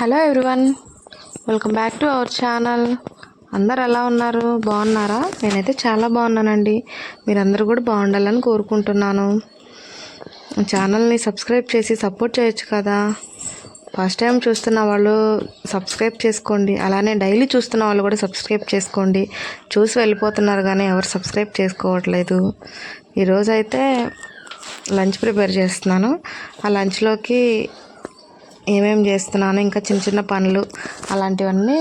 Hello everyone welcome back to our channel. అందరు ఎలా ఉన్నారు? బాగున్నారా? నేనైతే చాలా బాగున్నానండి. మీరందరూ కూడా బాగుండాలని కోరుకుంటున్నాను. ఛానల్ని సబ్స్క్రైబ్ చేసి సపోర్ట్ చేయొచ్చు కదా. ఫస్ట్ టైం చూస్తున్న వాళ్ళు సబ్స్క్రైబ్ చేసుకోండి. అలానే డైలీ చూస్తున్న వాళ్ళు కూడా సబ్స్క్రైబ్ చేసుకోండి. చూసి వెళ్ళిపోతున్నారు కానీ ఎవరు సబ్స్క్రైబ్ చేసుకోవట్లేదు. ఈరోజైతే లంచ్ ప్రిపేర్ చేస్తున్నాను. ఆ లంచ్లోకి ఏమేం చేస్తున్నాను ఇంకా చిన్న చిన్న పనులు అలాంటివన్నీ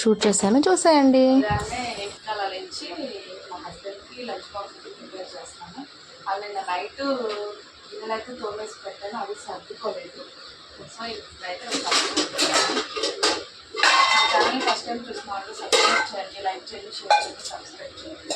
షూట్ చేశాను చూసేయండి. ఉదయాన్నే నైట్ తోమేసి పెట్టాను అవి సర్దుకోలేదు. సో ఇప్పుడైతే ఛానల్ ఫస్ట్ టైం చూసిన వాళ్ళు సబ్స్క్రైబ్ చేయండి లైక్ చేయండి షేర్ చేయండి సబ్స్క్రైబ్ చేయండి.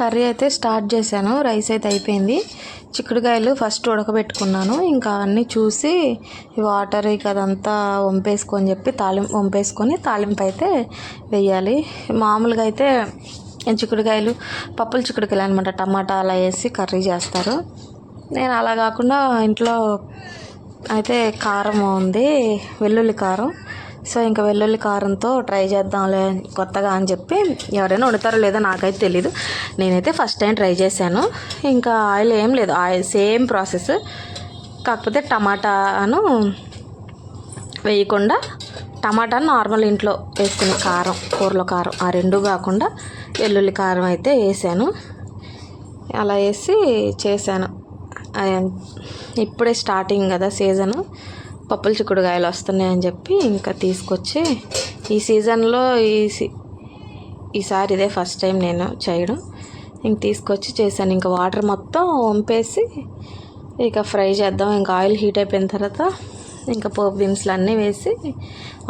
కర్రీ అయితే స్టార్ట్ చేశాను. రైస్ అయితే అయిపోయింది. చిక్కుడుకాయలు ఫస్ట్ ఉడకబెట్టుకున్నాను. ఇంకా అన్నీ చూసి వాటర్ ఇక అదంతా వంపేసుకొని చెప్పి తాలింపు వంపేసుకొని తాలింపు అయితే వేయాలి. మామూలుగా అయితే చిక్కుడుకాయలు పప్పుల చిక్కుడుకాయలు అనమాట టమాటా అలా వేసి కర్రీ చేస్తారు. నేను అలా కాకుండా ఇంట్లో అయితే కారం ఉంది వెల్లుల్లి కారం. సో ఇంకా వెల్లుల్లి కారంతో ట్రై చేద్దాంలే కొత్తగా అని చెప్పి ఎవరైనా వండుతారో లేదో నాకైతే తెలీదు. నేనైతే ఫస్ట్ టైం ట్రై చేశాను. ఇంకా ఆయిల్ ఏం లేదు. Oil same process. కాకపోతే టమాటాను వేయకుండా టమాటాను నార్మల్ ఇంట్లో వేసుకునే కారం కూరలో కారం ఆ రెండు కాకుండా వెల్లుల్లి కారం అయితే వేసాను. అలా వేసి చేశాను. ఇప్పుడే స్టార్టింగ్ కదా సీజను. పప్పుల చిక్కుడుకాయలు వస్తున్నాయని చెప్పి ఇంకా తీసుకొచ్చి ఈ సీజన్లో ఈ సీ ఈసారి ఇదే ఫస్ట్ టైం నేను చేయడం. ఇంక తీసుకొచ్చి చేశాను. ఇంకా వాటర్ మొత్తం వంపేసి ఇక ఫ్రై చేద్దాం. ఇంకా ఆయిల్ హీట్ అయిపోయిన తర్వాత ఇంకా పోపు దినుసులు అన్నీ వేసి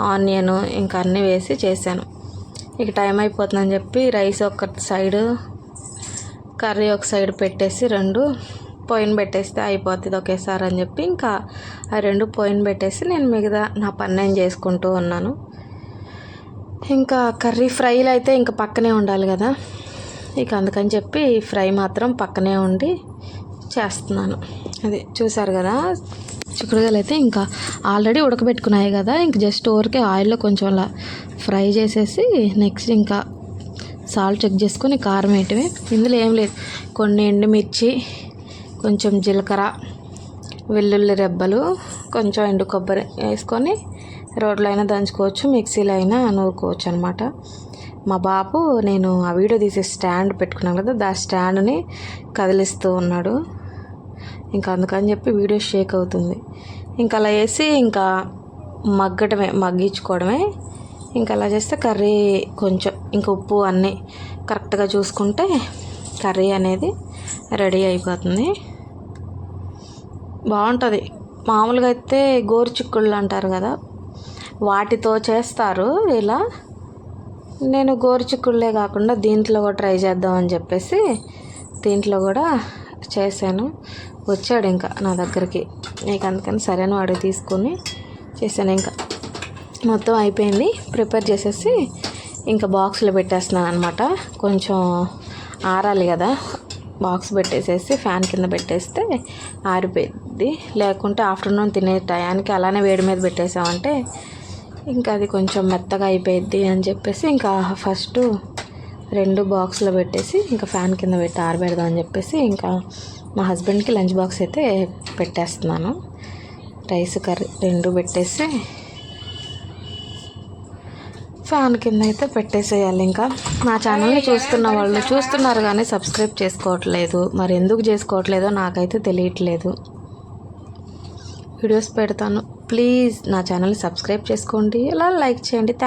ఆనియన్ ఇంకా అన్నీ వేసి చేశాను. ఇక టైం అయిపోతుందని చెప్పి రైస్ ఒక సైడు కర్రీ ఒక సైడ్ పెట్టేసి రెండు పొయ్యిన పెట్టేస్తే అయిపోతుంది ఒకేసారి అని చెప్పి ఇంకా ఆ రెండు పొయ్యిన పెట్టేసి నేను మిగతా నా పని నేను చేసుకుంటూ ఉన్నాను. ఇంకా కర్రీ ఫ్రైలు అయితే ఇంకా పక్కనే ఉండాలి కదా. ఇక అందుకని చెప్పి ఫ్రై మాత్రం పక్కనే ఉండి చేస్తున్నాను. అది చూసారు కదా చిక్కుడుగాయలు అయితే ఇంకా ఆల్రెడీ ఉడకబెట్టుకున్నాయి కదా ఇంక జస్ట్ ఊరికే ఆయిల్లో కొంచెం అలా ఫ్రై చేసేసి నెక్స్ట్ ఇంకా సాల్ట్ చెక్ చేసుకొని కారం వేయటమే. ఇందులో ఏం లేదు కొన్ని ఎండుమిర్చి కొంచెం జీలకర్ర వెల్లుల్లి రెబ్బలు కొంచెం ఎండు కొబ్బరి వేసుకొని రోడ్లో అయినా దంచుకోవచ్చు మిక్సీలో అయినా నూరుకోవచ్చు అనమాట మా బాబు నేను ఆ వీడియో తీసే స్టాండ్ పెట్టుకున్నాను కదా దా స్టాండ్ని కదిలిస్తూ ఉన్నాడు. ఇంకా అందుకని చెప్పి వీడియో షేక్ అవుతుంది. ఇంకా అలా వేసి ఇంకా మగ్గటమే మగ్గించుకోవడమే. ఇంకా అలా చేస్తే కర్రీ కొంచెం ఇంకా ఉప్పు అన్నీ కరెక్ట్గా చూసుకుంటే కర్రీ అనేది రెడీ అయిపోతుంది. బాగుంటుంది. మామూలుగా అయితే గోరు చిక్కుళ్ళు అంటారు కదా వాటితో చేస్తారు ఇలా. నేను గోరుచిక్కుళ్ళే కాకుండా దీంట్లో కూడా ట్రై చేద్దామని చెప్పేసి దీంట్లో కూడా చేశాను. వచ్చాడు ఇంకా నా దగ్గరికి. నీకు అందుకని సరైన వాడు తీసుకొని చేశాను ఇంకా. మొత్తం అయిపోయింది. ప్రిపేర్ చేసేసి ఇంకా బాక్స్లో పెట్టేస్తున్నాను అనమాట కొంచెం ఆరాలి కదా. బాక్స్ పెట్టేసేసి ఫ్యాన్ కింద పెట్టేస్తే ఆరిపోయింది. లేకుంటే ఆఫ్టర్నూన్ తినే టయానికి అలానే వేడి మీద పెట్టేసామంటే ఇంకా అది కొంచెం మెత్తగా అయిపోయిద్ది అని చెప్పేసి ఇంకా ఫస్ట్ రెండు బాక్స్లో పెట్టేసి ఇంకా ఫ్యాన్ కింద పెట్టి ఆరబెడదాం అని చెప్పేసి ఇంకా మా హస్బెండ్కి లంచ్ బాక్స్ అయితే పెట్టేస్తున్నాను. రైస్ కర్రీ రెండు పెట్టేసి ఫ్యాన్ కింద అయితే పెట్టేసేయాలి ఇంకా. నా ఛానల్ని చూస్తున్న వాళ్ళు చూస్తున్నారు కానీ సబ్స్క్రైబ్ చేసుకోవట్లేదు. మరి ఎందుకు చేసుకోవట్లేదో నాకైతే తెలియట్లేదు. వీడియోస్ పెడతాను. ప్లీజ్ నా ఛానల్ని సబ్స్క్రైబ్ చేసుకోండి. ఇలా లైక్ చేయండి.